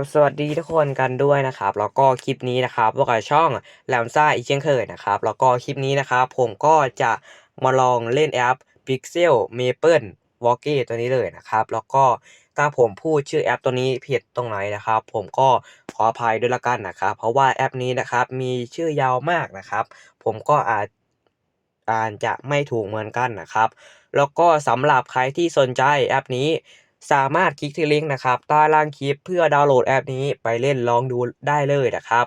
บสวัสดีทุกคนกันด้วยนะครับ แล้วก็คลิปนี้นะครับพวกเราช่องแลมซ่าอีเช่นเคยนะครับ แล้วก็คลิปนี้นะครับ ผมก็จะมาลองเล่นแอป Pixel Maple w a l k e ตัวนี้เลยนะครับ แล้วก็ถ้าผมพูดชื่อแอปตัวนี้ผิดตรงไหนนะครับ ผมก็ขออภัยด้วยละกันนะครับ เพราะว่าแอปนี้นะครับมีชื่อยาวมากนะครับ ผมก็อาจอานจะไม่ถูกเหมือนกันนะครับ แล้วก็สำหรับใครที่สนใจแอปนี้ สามารถคลิกที่ลิงก์นะครับใต้ล่างคลิปเพื่อดาวน์โหลดแอปนี้ไปเล่นลองดูได้เลยนะครับ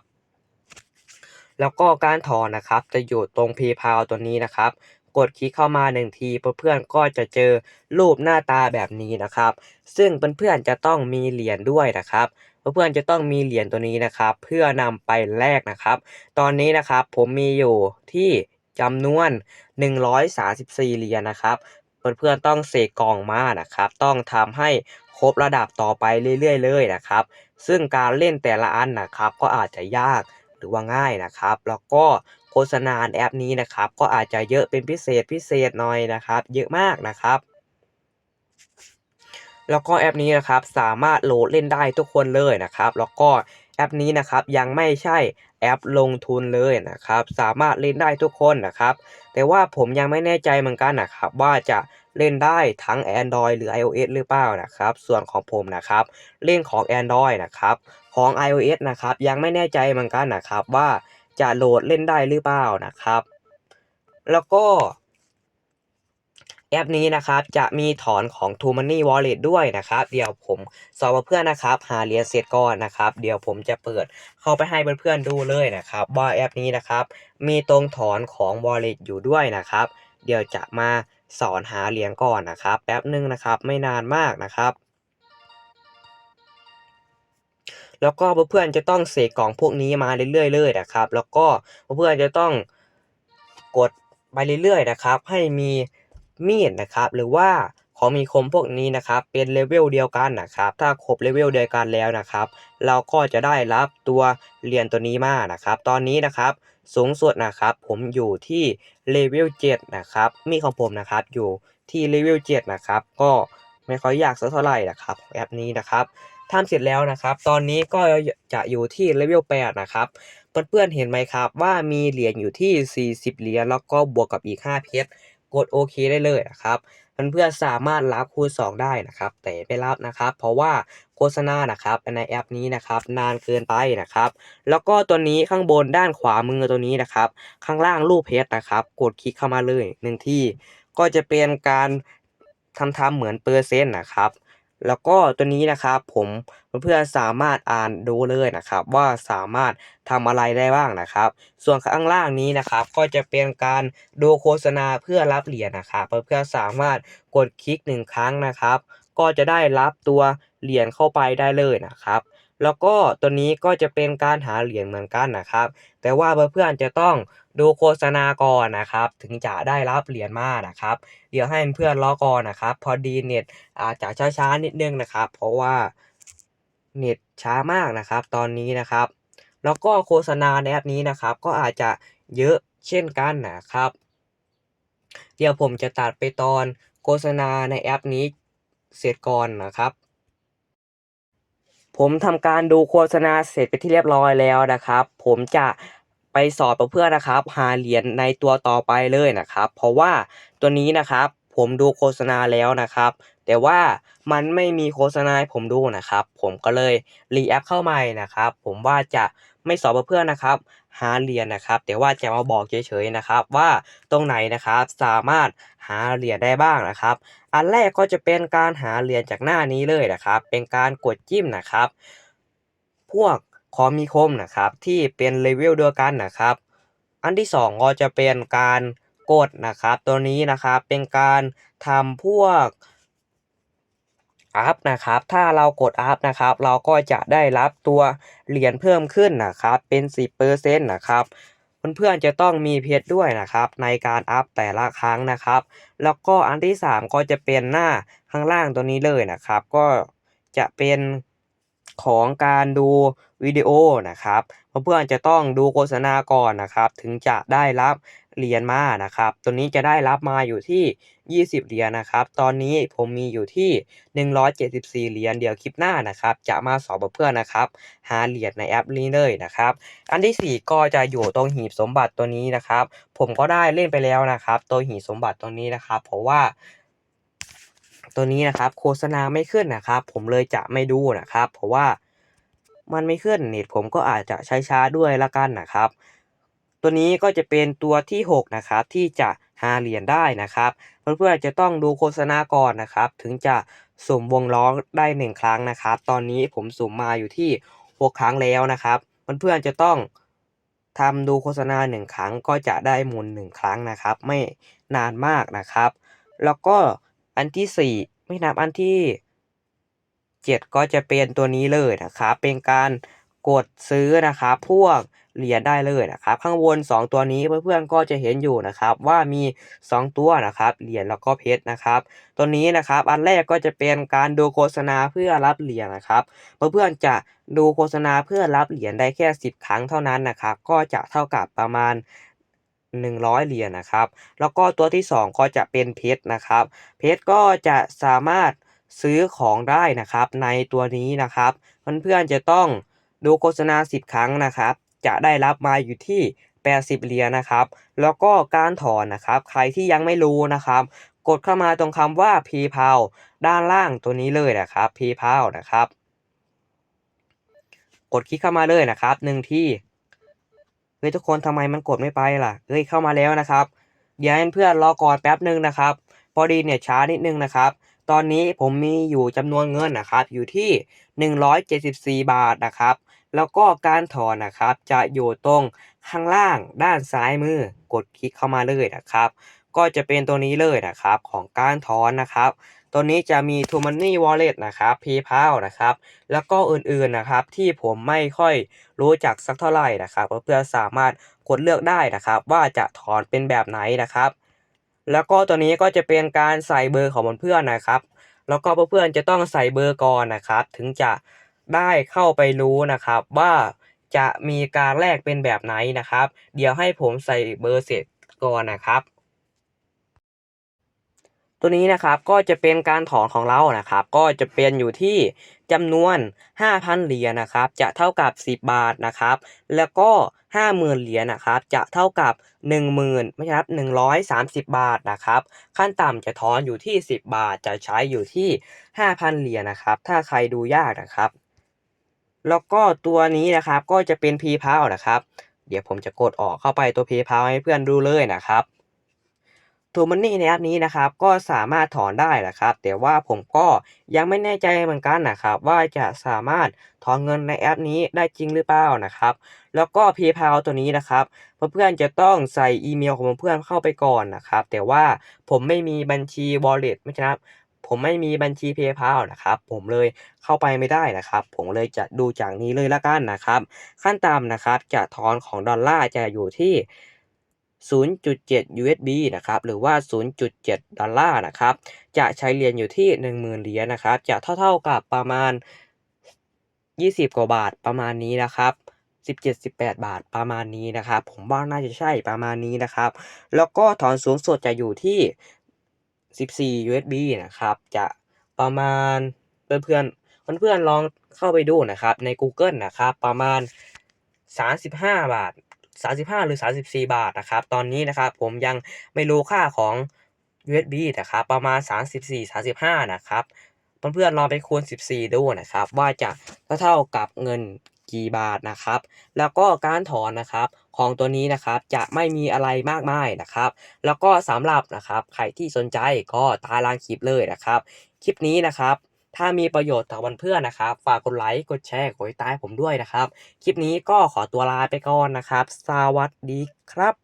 แล้วก็การถอนนะครับ จะอยู่ตรง PayPal ตัวนี้นะครับ กดคลิกเข้ามาหนึ่งทีเพื่อนๆก็จะเจอรูปหน้าตาแบบนี้นะครับ ซึ่งเพื่อนๆจะต้องมีเหรียญด้วยนะครับเพื่อนๆจะต้องมีเหรียญตัวนี้นะครับ เพื่อนำไปแลกนะครับ ตอนนี้นะครับผมมีอยู่ที่จำนวน 134 เหรียญนะครับ เพื่อนๆต้องเสกกล่องมานะครับ ต้องทำให้ครบระดับต่อไปเรื่อยๆเลยนะครับ ซึ่งการเล่นแต่ละอันนะครับ ก็อาจจะยากหรือว่าง่ายนะครับ แล้วก็โฆษณาแอปนี้นะครับ ก็อาจจะเยอะเป็นพิเศษพิเศษหน่อยนะครับ เยอะมากนะครับแล้วก็แอปนี้นะครับสามารถโหลดเล่นได้ทุกคนเลยนะครับ แล้วก็แอปนี้นะครับยังไม่ใช่ แอปลงทุนเลยนะครับ สามารถเล่นได้ทุกคนนะครับ แต่ว่าผมยังไม่แน่ใจเหมือนกันนะครับ ว่าจะเล่นได้ทั้ง Android หรือ iOS หรือเปล่านะครับ ส่วนของผมนะครับเล่นของ Android นะครับของ iOS นะครับยังไม่แน่ใจเหมือนกันนะครับว่าจะโหลดเล่นได้หรือเปล่านะครับ แล้วก็ แอปนี้นะครับจะมีถอนของ t o Money Wallet ด้วยนะครับ เดี๋ยวผมสอนเพื่อนนะครับ หาเหรียญเสร็จก่อนนะครับ เดี๋ยวผมจะเปิดเข้าไปให้เพื่อนๆดูเลยนะครับว่าแอปนี้นะครับ มีตรงถอนของ Wallet อยู่ด้วยนะครับ เดี๋ยวจะมาสอนหาเหรียญก่อนนะครับแป๊บนึงนะครับไม่นานมากนะครับแล้วก็เพื่อนๆจะต้องเสกกล่องพวกนี้มาเรื่อยๆเลยนะครับ แล้วก็เพื่อนๆจะต้องกดไปเรื่อยๆนะครับ ให้มี มีดนะครับ หรือว่าของมีคมพวกนี้นะครับ เป็นเลเวลเดียวกันนะครับ ถ้าครบเลเวลเดียวกันแล้วนะครับ เราก็จะได้รับตัวเหรียญตัวนี้มานะครับ ตอนนี้นะครับสูงสุดนะครับผมอยู่ที่เลเวล7นะครับ มีของผมนะครับอยู่ที่เลเวล7นะครับ ก็ไม่ค่อยอยากสักเท่าไหร่นะครับแอปนี้นะครับทำเสร็จแล้วนะครับ ตอนนี้ก็จะอยู่ที่เลเวล8นะครับ เพื่อนๆเห็นไหมครับว่ามีเหรียญอยู่ที่ 40 เหรียญแล้วก็บวกกับอีก 5 เพชร กดโอเคได้เลยนะครับเพื่อนๆสามารถรับคูณ 2 ได้นะครับ แต่ไม่รับนะครับ เพราะว่าโฆษณานะครับในแอปนี้นะครับ นานเกินไปนะครับ แล้วก็ตัวนี้ข้างบนด้านขวามือตัวนี้นะครับ ข้างล่างรูปเพชรนะครับ กดคลิกเข้ามาเลยหนึ่งที่ก็จะเป็นการทำทำเหมือนเปอร์เซ็นต์นะครับ แล้วก็ตัวนี้นะครับผมเพื่อนๆสามารถอ่านดูเลยนะครับว่าสามารถทำอะไรได้บ้างนะครับ ส่วนข้างล่างนี้นะครับก็จะเป็นการดูโฆษณาเพื่อรับเหรียญนะครับเพื่อนๆสามารถกดคลิกหนึ่งครั้งนะครับ ก็จะได้รับตัวเหรียญเข้าไปได้เลยนะครับ แล้วก็ตัวนี้ก็จะเป็นการหาเหรียญเหมือนกันนะครับ แต่ว่าเพื่อนๆจะต้องดูโฆษณาก่อนนะครับ ถึงจะได้รับเหรียญมานะครับ เดี๋ยวให้เพื่อนรอก่อนนะครับ พอดีเน็ตอาจจะช้าๆนิดนึงนะครับ เพราะว่าเน็ตช้ามากนะครับ ตอนนี้นะครับ แล้วก็โฆษณาในแอปนี้นะครับ ก็อาจจะเยอะเช่นกันนะครับ เดี๋ยวผมจะตัดไปตอนโฆษณาในแอปนี้เสร็จก่อนนะครับ ผมทำการดูโฆษณาเสร็จไปที่เรียบร้อยแล้วนะครับ ผมจะไปสอบเพื่อนนะครับ หาเหรียญในตัวต่อไปเลยนะครับ เพราะว่าตัวนี้นะครับ ผมดูโฆษณาแล้วนะครับ แต่ว่ามันไม่มีโฆษณาให้ผมดูนะครับ ผมก็เลยรีแอปเข้าใหม่นะครับ ผมว่าจะไม่สอนเพื่อนนะครับ หาเหรียญนะครับ แต่ว่าจะมาบอกเฉยๆนะครับ ว่าตรงไหนนะครับสามารถหาเหรียญได้บ้างนะครับ อันแรกก็จะเป็นการหาเหรียญจากหน้านี้เลยนะครับ เป็นการกดจิ้มนะครับ พวกของมีคมนะครับ ที่เป็นเลเวลเดียวกันนะครับ อันที่สองก็จะเป็นการกดนะครับ ตัวนี้นะครับเป็นการทำพวก อัพนะครับ ถ้าเรากดอัพนะครับ เราก็จะได้รับตัวเหรียญเพิ่มขึ้นนะครับ เป็น 10%นะครับเพื่อนๆจะต้องมีเพชรด้วยนะครับ ในการอัพแต่ละครั้งนะครับ แล้วก็อันที่ 3 ก็จะเป็นหน้าข้างล่างตัวนี้เลยนะครับ ก็จะเป็นของการดูวิดีโอนะครับเพื่อนๆจะต้องดูโฆษณาก่อนนะครับ ถึงจะได้รับ เหรียญมานะครับ ตัวนี้จะได้รับมาอยู่ที่ 20 เหรียญนะครับ ตอนนี้ผมมีอยู่ที่ 174 เหรียญ เดี๋ยวคลิปหน้านะครับ จะมาสอนเพื่อนนะครับ หาเหรียญในแอปนี้เลยนะครับ อันที่ 4 ก็จะอยู่ตรงหีบสมบัติตัวนี้นะครับ ผมก็ได้เล่นไปแล้วนะครับ ตัวหีบสมบัติตัวนี้นะครับ เพราะว่าตัวนี้นะครับโฆษณาไม่ขึ้นนะครับ ผมเลยจะไม่ดูนะครับ เพราะว่ามันไม่ขึ้นเน็ตผมก็อาจจะใช้ช้าด้วยละกันนะครับ ตัวนี้ก็จะเป็นตัวที่ 6 นะครับที่จะหาเหรียญได้นะครับ เพื่อนๆจะต้องดูโฆษณาก่อนนะครับ ถึงจะสุ่มวงล้อได้ 1 ครั้งนะครับ ตอนนี้ผมสุ่มมาอยู่ที่ 6 ครั้งแล้วนะครับ เพื่อนๆจะต้องทำดูโฆษณา 1 ครั้งก็จะได้หมุน1ครั้งนะครับ ไม่นานมากนะครับ แล้วก็อันที่ 4 ไม่นับอันที่ 7 ก็จะเป็นตัวนี้เลยนะครับ เป็นการ กดซื้อนะครับพวกเหรียญได้เลยนะครับ ข้างบน 2 ตัวนี้เพื่อนๆก็จะเห็นอยู่นะครับ ว่ามี 2 ตัวนะครับเหรียญแล้วก็เพชรนะครับ ตัวนี้นะครับอันแรกก็จะเป็นการดูโฆษณาเพื่อรับเหรียญนะครับเพื่อนๆจะดูโฆษณาเพื่อรับเหรียญได้แค่ 10 ครั้งเท่านั้นนะครับ ก็จะเท่ากับประมาณ100 เหรียญนะครับ แล้วก็ตัวที่ 2 ก็จะเป็นเพชรนะครับ เพชรก็จะสามารถซื้อของได้นะครับ ในตัวนี้นะครับ เพื่อนๆจะต้อง ดูโฆษณา 10 ครั้งนะครับ จะได้รับมาอยู่ที่ 80 เหรียญนะครับ แล้วก็การถอนนะครับ ใครที่ยังไม่รู้นะครับ กดเข้ามาตรงคำว่า PayPal ด้านล่างตัวนี้เลยนะครับ PayPal นะครับ กดคลิกเข้ามาเลยนะครับหนึ่งที่เฮ้ยทุกคนทำไมมันกดไม่ไปล่ะเฮ้ยเข้ามาแล้วนะครับเดี๋ยวให้เพื่อนรอก่อนแป๊บหนึ่งนะครับ พอดีเนี่ยช้านิดนึงนะครับ ตอนนี้ผมมีอยู่จำนวนเงินนะครับ อยู่ที่ 174 บาทนะครับ แล้วก็การถอนนะครับ จะอยู่ตรงข้างล่างด้านซ้ายมือกดคลิกเข้ามาเลยนะครับ ก็จะเป็นตัวนี้เลยนะครับของการถอนนะครับ ตัวนี้จะมี t o Money Wallet นะครับ PayPal นะครับ แล้วก็อื่นๆนะครับที่ผมไม่ค่อยรู้จักสักเท่าไหร่นะครับเพื่อสามารถกดเลือกได้นะครับ ว่าจะถอนเป็นแบบไหนนะครับ แล้วก็ตัวนี้ก็จะเป็นการใส่เบอร์ของเพื่อนๆนะครับ แล้วก็เพื่อนๆจะต้องใส่เบอร์ก่อนนะครับ ถึงจะ ได้เข้าไปรู้นะครับว่าจะมีการแลกเป็นแบบไหนนะครับ เดี๋ยวให้ผมใส่เบอร์เสร็จก่อนนะครับ ตัวนี้นะครับก็จะเป็นการถอนของเรานะครับ ก็จะเป็นอยู่ที่จำนวน 5,000 เหรียญนะครับ จะเท่ากับ 10 บาทนะครับ แล้วก็ 50,000 เหรียญนะครับ จะเท่ากับ 10,000ไม่ใช่ครับ130 บาทนะครับ ขั้นต่ำจะถอนอยู่ที่ 10 บาทจะใช้อยู่ที่ 5,000 เหรียญนะครับ ถ้าใครดูยากนะครับ แล้วก็ตัวนี้นะครับก็จะเป็น PayPal นะครับ เดี๋ยวผมจะกดออกเข้าไปตัว PayPal ให้เพื่อนดูเลยนะครับทูมันนี่ในแอปนี้นะครับก็สามารถถอนได้นะครับ แต่ว่าผมก็ยังไม่แน่ใจเหมือนกันนะครับ ว่าจะสามารถถอนเงินในแอปนี้ได้จริงหรือเปล่านะครับ แล้วก็ PayPal ตัวนี้นะครับเพื่อนๆจะต้องใส่อีเมลของเพื่อนเข้าไปก่อนนะครับ แต่ว่าผมไม่มีบัญชี Wallet ไม่ใช่ครับ ผมไม่มีบัญชี PayPal นะครับ ผมเลยเข้าไปไม่ได้นะครับ ผมเลยจะดูจากนี้เลยละกันนะครับ ขั้นต่ำนะครับจะถอนของดอลลาร์จะอยู่ที่ 0.7 USD นะครับ หรือว่า 0.7 ดอลลาร์นะครับ จะใช้เหรียญอยู่ที่ 10,000 เหรียญนะครับ จะเท่าๆกับประมาณ 20 กว่าบาทประมาณนี้นะครับ17-18 บาทประมาณนี้นะครับ ผมว่าน่าจะใช่ประมาณนี้นะครับ แล้วก็ถอนสูงสุดจะอยู่ที่ 14 USD นะครับ จะประมาณเพื่อนๆเพื่อนๆลองเข้าไปดูนะครับ ใน Google นะครับ ประมาณ 35 บาท 35 หรือ 34 บาทนะครับ ตอนนี้นะครับผมยังไม่รู้ค่าของ USD นะครับ ประมาณ 34-35 นะครับ เพื่อนๆลองไปคูณ 14 ดูนะครับ ว่าจะเท่ากับเงิน กี่บาทนะครับ แล้วก็การถอนนะครับของตัวนี้นะครับจะไม่มีอะไรมากมายนะครับ แล้วก็สำหรับนะครับใครที่สนใจก็ตาลางคลิปเลยนะครับ คลิปนี้นะครับถ้ามีประโยชน์ต่อเพื่อนนะครับ ฝากกดไลค์ กดแชร์ กดติดตามผมด้วยนะครับ คลิปนี้ก็ขอตัวลาไปก่อนนะครับ สวัสดีครับ